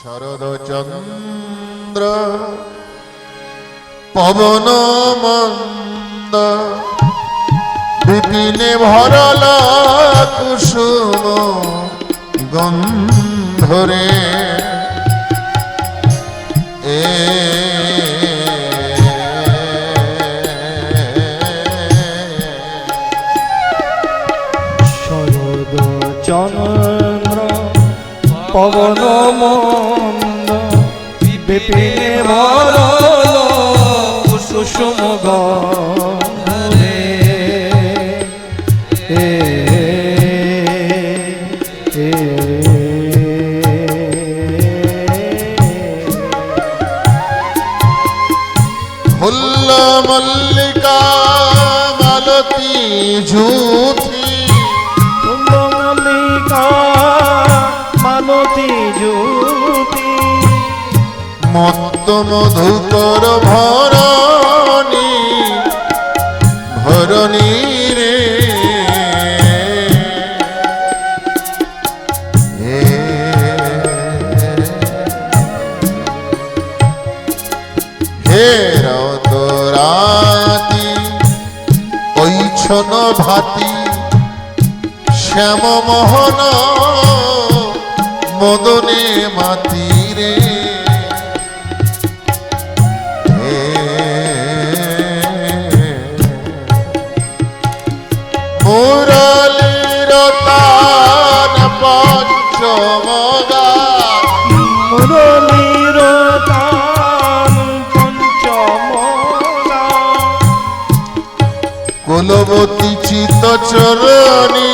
শরদচন্দ্র পবন মন্দ বিপিনে ভরল কুসুম গন্ধরে। এ শরদ পবন মন্দ বিপিনে ভরল কুসুম এ, ফুল্ল মল্লিকা মালতী ঝুথি। কুন্দমল্লিকা মালতী জ্যোতি মত্ত মধুকর ভরণী ভরণী রে। হে রতরাতি ঐছন ভাতি মদনে মাতিরে হে মুরলীর তান পঞ্চমগা। মুরলীর তান পঞ্চমরা কুলবতী চিত চরণী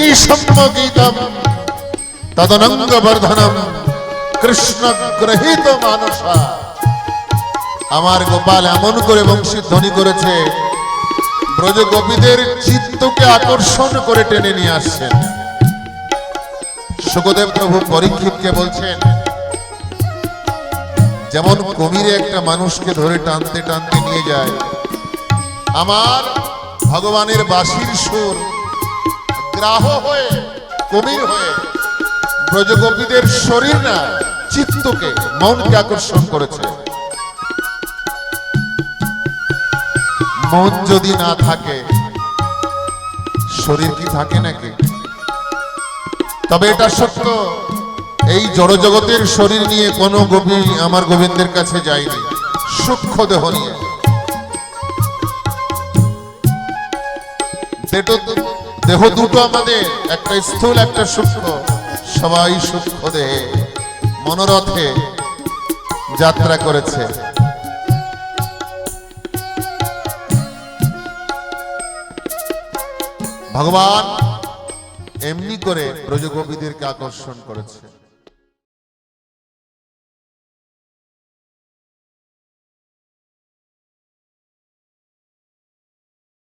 নিঃসম্মগীতম তদনঙ্গ বর্ধনম কৃষ্ণ গ্রহীত মানসা আমার গোপাল এমন করে বংশী ধ্বনি করেছে, ব্রজ চিত্তকে আকর্ষণ করে টেনে নিয়ে আসছেন। সুখদেব প্রভু পরীক্ষিতকে বলছেন, যেমন কবিরে একটা মানুষকে ধরে টানতে টানতে নিয়ে যায়, আমার ভগবানের বাঁশির সুর গ্রাহ হয়ে কবির হয়ে, ব্রজগোপীদের শরীর না, চিত্তকে মনকে আকর্ষণ করেছে। মন যদি না থাকে, শরীর কি থাকে নাকি? তবে এটা সত্য, এই জড়জগতের শরীর নিয়ে কোনো গোপী আমার গোবিন্দের কাছে যায়নি, সূক্ষ্ম দেহ নিয়ে। দেহ দুটো আমাদের, একটা স্থূল, একটা সূক্ষ্ম। সবাই সূক্ষ্ম দেহে মনোরথে যাত্রা করেছে। ভগবান এমনি করে ব্রজগোপীদেরকে আকর্ষণ করেছে।